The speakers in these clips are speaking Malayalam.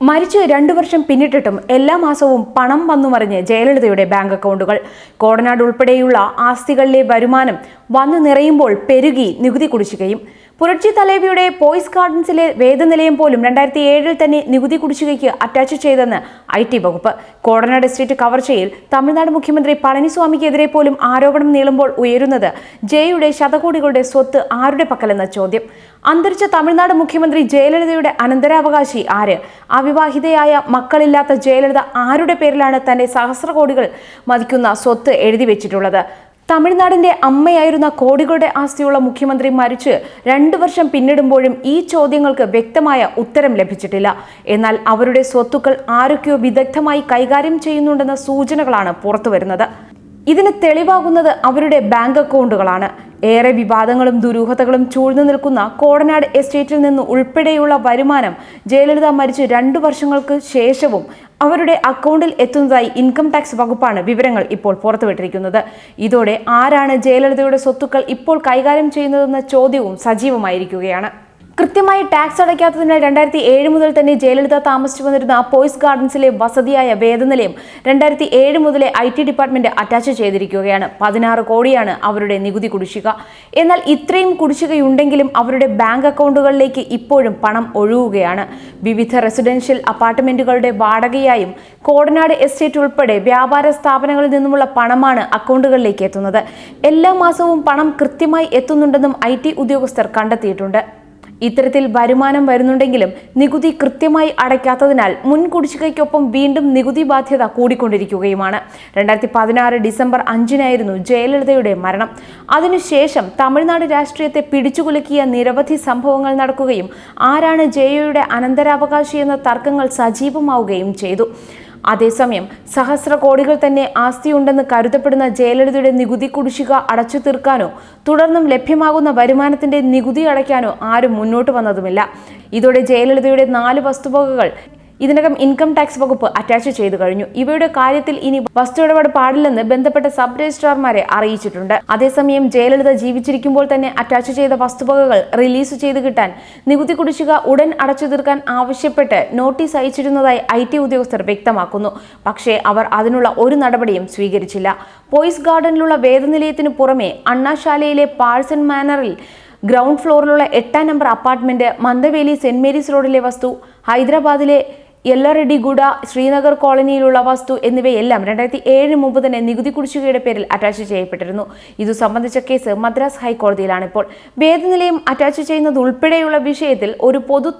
മരിച്ച് രണ്ടു വർഷം പിന്നിട്ടിട്ടും എല്ലാ മാസവും പണം വന്നു മറിഞ്ഞ് ജയലളിതയുടെ ബാങ്ക് അക്കൗണ്ടുകൾ. കോടനാട് ഉൾപ്പെടെയുള്ള ആസ്തികളിലെ വരുമാനം വന്നു നിറയുമ്പോൾ പെരുകി നികുതി കുടിശ്ശികയും. പുരട്ചി തലേവിയുടെ പോയിസ് ഗാർഡൻസിലെ വേദനിലയം പോലും രണ്ടായിരത്തി ഏഴിൽ തന്നെ നികുതി കുടിശ്ശികയ്ക്ക് അറ്റാച്ച് ചെയ്തെന്ന് ഐ ടി വകുപ്പ്. കോടനാട് എസ്റ്റേറ്റ് കവർച്ചയിൽ തമിഴ്നാട് മുഖ്യമന്ത്രി പളനിസ്വാമിക്കെതിരെ പോലും ആരോപണം നീളുമ്പോൾ ഉയരുന്നത് ജയയുടെ ശതകോടികളുടെ സ്വത്ത് ആരുടെ പക്കലെന്ന ചോദ്യം. അന്തരിച്ച തമിഴ്നാട് മുഖ്യമന്ത്രി ജയലളിതയുടെ അനന്തരാവകാശി ആര്? അവിവാഹിതയായ മക്കളില്ലാത്ത ജയലളിത ആരുടെ പേരിലാണ് തന്റെ സഹസ്രകോടികൾ മതിക്കുന്ന സ്വത്ത് എഴുതി വെച്ചിട്ടുള്ളത്? തമിഴ്നാടിന്റെ അമ്മയായിരുന്ന കോടികളുടെ ആസ്തിയുള്ള മുഖ്യമന്ത്രി മരിച്ച് രണ്ടു വർഷം പിന്നിടുമ്പോഴും ഈ ചോദ്യങ്ങൾക്ക് വ്യക്തമായ ഉത്തരം ലഭിച്ചിട്ടില്ല. എന്നാൽ അവരുടെ സ്വത്തുക്കൾ ആരൊക്കെയോ വിദഗ്ധമായി കൈകാര്യം ചെയ്യുന്നുണ്ടെന്ന സൂചനകളാണ് പുറത്തുവരുന്നത്. ഇതിന് തെളിവാകുന്നത് അവരുടെ ബാങ്ക് അക്കൗണ്ടുകളാണ്. ഏറെ വിവാദങ്ങളും ദുരൂഹതകളും ചൂഴ്ന്നു നിൽക്കുന്ന കോടനാട് എസ്റ്റേറ്റിൽ നിന്ന് ഉൾപ്പെടെയുള്ള വരുമാനം ജയലളിത മരിച്ച് രണ്ടു വർഷങ്ങൾക്ക് ശേഷവും അവരുടെ അക്കൗണ്ടിൽ എത്തുന്നതായി ഇൻകം ടാക്സ് വകുപ്പാണ് വിവരങ്ങൾ ഇപ്പോൾ പുറത്തുവിട്ടിരിക്കുന്നത്. ഇതോടെ ആരാണ് ജയലളിതയുടെ സ്വത്തുക്കൾ ഇപ്പോൾ കൈകാര്യം ചെയ്യുന്നതെന്ന ചോദ്യവും സജീവമായിരിക്കുകയാണ്. കൃത്യമായി ടാക്സ് അടയ്ക്കാത്തതിനാൽ രണ്ടായിരത്തി ഏഴ് മുതൽ തന്നെ ജയലളിത താമസിച്ചു വന്നിരുന്ന പോയിസ് ഗാർഡൻസിലെ വസതിയായ വേദനിലയം രണ്ടായിരത്തി ഏഴ് മുതലേ ഐ ടി ഡിപ്പാർട്ട്മെന്റ് അറ്റാച്ച് ചെയ്തിരിക്കുകയാണ്. പതിനാറ് കോടിയാണ് അവരുടെ നികുതി കുടിശ്ശിക. എന്നാൽ ഇത്രയും കുടിശ്ശികയുണ്ടെങ്കിലും അവരുടെ ബാങ്ക് അക്കൗണ്ടുകളിലേക്ക് ഇപ്പോഴും പണം ഒഴുകുകയാണ്. വിവിധ റെസിഡൻഷ്യൽ അപ്പാർട്ട്മെന്റുകളുടെ വാടകയായും കോടനാട് എസ്റ്റേറ്റ് ഉൾപ്പെടെ വ്യാപാര സ്ഥാപനങ്ങളിൽ നിന്നുമുള്ള പണമാണ് അക്കൗണ്ടുകളിലേക്ക് എത്തുന്നത്. എല്ലാ മാസവും പണം കൃത്യമായി എത്തുന്നുണ്ടെന്നും ഐ ഉദ്യോഗസ്ഥർ കണ്ടെത്തിയിട്ടുണ്ട്. ഇത്തരത്തിൽ വരുമാനം വരുന്നുണ്ടെങ്കിലും നികുതി കൃത്യമായി അടയ്ക്കാത്തതിനാൽ മുൻ കുടിശ്ശികയ്ക്കൊപ്പം വീണ്ടും നികുതി ബാധ്യത കൂടിക്കൊണ്ടിരിക്കുകയുമാണ്. രണ്ടായിരത്തി പതിനാറ് ഡിസംബർ അഞ്ചിനായിരുന്നു ജയലളിതയുടെ മരണം. അതിനുശേഷം തമിഴ്നാട് രാഷ്ട്രീയത്തെ പിടിച്ചുകുലുക്കിയ നിരവധി സംഭവങ്ങൾ നടക്കുകയും ആരാണ് ജയയുടെ അനന്തരാവകാശി എന്ന തർക്കങ്ങൾ സജീവമാവുകയും ചെയ്തു. അതേസമയം സഹസ്ര കോടികൾ തന്നെ ആസ്തിയുണ്ടെന്ന് കരുതപ്പെടുന്ന ജയലളിതയുടെ നികുതി കുടിശ്ശിക അടച്ചു തീർക്കാനോ തുടർന്നും ലഭ്യമാകുന്ന വരുമാനത്തിന്റെ നികുതി അടയ്ക്കാനോ ആരും മുന്നോട്ട് വന്നതുമില്ല. ഇതോടെ ജയലളിതയുടെ നാല് വസ്തുവകകൾ ഇതിനകം ഇൻകം ടാക്സ് വകുപ്പ് അറ്റാച്ച് ചെയ്തു കഴിഞ്ഞു. ഇവയുടെ കാര്യത്തിൽ ഇനി വസ്തു ഇടപാട് പാടില്ലെന്ന് ബന്ധപ്പെട്ട സബ് രജിസ്ട്രാർമാരെ അറിയിച്ചിട്ടുണ്ട്. അതേസമയം ജയലളിത ജീവിച്ചിരിക്കുമ്പോൾ തന്നെ അറ്റാച്ച് ചെയ്ത വസ്തുവകകൾ റിലീസ് ചെയ്ത് കിട്ടാൻ നികുതി കുടിശ്ശിക ഉടൻ അടച്ചു തീർക്കാൻ ആവശ്യപ്പെട്ട് നോട്ടീസ് അയച്ചിരുന്നതായി ഐ ടി ഉദ്യോഗസ്ഥർ വ്യക്തമാക്കുന്നു. പക്ഷേ അവർ അതിനുള്ള ഒരു നടപടിയും സ്വീകരിച്ചില്ല. പോയിസ് ഗാർഡനിലുള്ള വേദനിലയത്തിനു പുറമെ അണ്ണാശാലയിലെ പാഴ്സൺ മാനറിൽ ഗ്രൗണ്ട് ഫ്ലോറിലുള്ള എട്ടാം number apartment Mandaveli saint Mary's റോഡിലെ വസ്തു ഹൈദരാബാദിലെ യെല്ലറെഡിഗുഡ ശ്രീനഗർ കോളനിയിലുള്ള വസ്തു എന്നിവയെല്ലാം രണ്ടായിരത്തി ഏഴ് മുമ്പ് തന്നെ നികുതി കുടിശ്ശികയുടെ പേരിൽ അറ്റാച്ച് ചെയ്യപ്പെട്ടിരുന്നു. ഇതു സംബന്ധിച്ച കേസ് മദ്രാസ് ഹൈക്കോടതിയിലാണിപ്പോൾ. വേദനിലയം അറ്റാച്ച് ചെയ്യുന്നത് ഉൾപ്പെടെയുള്ള വിഷയത്തിൽ ഒരു പൊതു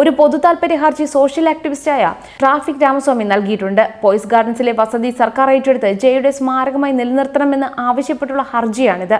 ഒരു പൊതു താൽപര്യ ഹർജി സോഷ്യൽ ആക്ടിവിസ്റ്റായ ട്രാഫിക് രാമസ്വാമി നൽകിയിട്ടുണ്ട്. പോയിസ് ഗാർഡൻസിലെ വസതി സർക്കാർ ഏറ്റെടുത്ത് ജയയുടെ സ്മാരകമായി നിലനിർത്തണമെന്ന് ആവശ്യപ്പെട്ടുള്ള ഹർജിയാണിത്.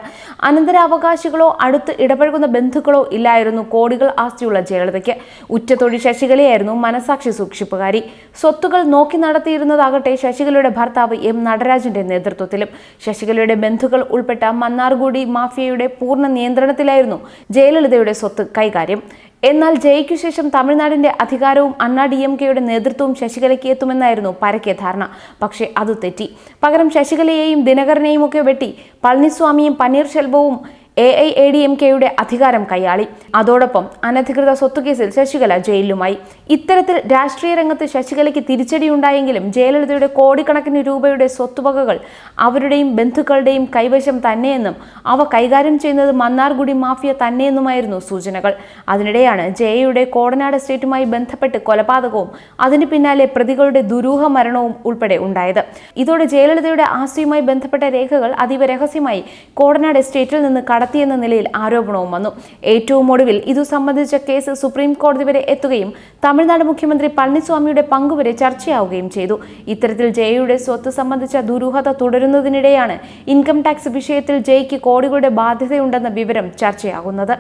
അനന്തരാവകാശികളോ അടുത്ത് ഇടപഴകുന്ന ബന്ധുക്കളോ ഇല്ലായിരുന്നു കോടികൾ ആസ്തിയുള്ള ജയലളിതയ്ക്ക്. ഉറ്റത്തൊഴി ശശികലയായിരുന്നു മനസാക്ഷി സൂക്ഷിപ്പുകാരി. സ്വത്തുകൾ നോക്കി നടത്തിയിരുന്നതാകട്ടെ ശശികലയുടെ ഭർത്താവ് എം നടരാജന്റെ നേതൃത്വത്തിലും. ശശികലയുടെ ബന്ധുക്കൾ ഉൾപ്പെട്ട മന്നാർഗുഡി മാഫിയയുടെ പൂർണ നിയന്ത്രണത്തിലായിരുന്നു ജയലളിതയുടെ സ്വത്ത് കൈകാര്യം. എന്നാൽ ജയിക്കു ശേഷം തമിഴ്നാടിന്റെ അധികാരവും അണ്ണാ ഡി എം കെയുടെ നേതൃത്വവും ശശികലയ്ക്ക് എത്തുമെന്നായിരുന്നു പരക്കെ ധാരണ. പക്ഷേ അത് തെറ്റി. പകരം ശശികലയെയും ദിനകരനെയും ഒക്കെ വെട്ടി പളനിസ്വാമിയും പന്നീർശെൽവവും A I A D M കെയുടെ അധികാരം കൈയാളി. അതോടൊപ്പം അനധികൃത സ്വത്തുകേസിൽ ശശികല ജയിലിലുമായി. ഇത്തരത്തിൽ രാഷ്ട്രീയ രംഗത്ത് ശശികലയ്ക്ക് തിരിച്ചടിയുണ്ടായെങ്കിലും ജയലളിതയുടെ കോടിക്കണക്കിന് രൂപയുടെ സ്വത്തുവകകൾ അവരുടെയും ബന്ധുക്കളുടെയും കൈവശം തന്നെയെന്നും അവ കൈകാര്യം ചെയ്യുന്നത് മന്നാർഗുഡി മാഫിയ തന്നെയെന്നുമായിരുന്നു സൂചനകൾ. അതിനിടെയാണ് ജയയുടെ കോടനാട് സ്റ്റേറ്റുമായി ബന്ധപ്പെട്ട് കൊലപാതകവും അതിന് പിന്നാലെ പ്രതികളുടെ ദുരൂഹ മരണവും ഉൾപ്പെടെ ഉണ്ടായത്. ഇതോടെ ജയലളിതയുടെ ആസ്തിയുമായി ബന്ധപ്പെട്ട രേഖകൾ അതീവ രഹസ്യമായി കോടനാട് എസ്റ്റേറ്റിൽ നിന്ന് കടത്തിയെന്ന നിലയിൽ ആരോപണവും വന്നു. ഏറ്റവും ഒടുവിൽ ഇതു സംബന്ധിച്ച കേസ് സുപ്രീം കോടതി വരെ എത്തുകയും തമിഴ്നാട് മുഖ്യമന്ത്രി പളനിസ്വാമിയുടെ പങ്കുവരെ ചർച്ചയാവുകയും ചെയ്തു. ഇത്തരത്തിൽ ജയയുടെ സ്വത്ത് സംബന്ധിച്ച ദുരൂഹത തുടരുന്നതിനിടെയാണ് ഇൻകം ടാക്സ് വിഷയത്തിൽ ജയ്ക്ക് കോടികളുടെ ബാധ്യതയുണ്ടെന്ന വിവരം ചർച്ചയാകുന്നത്.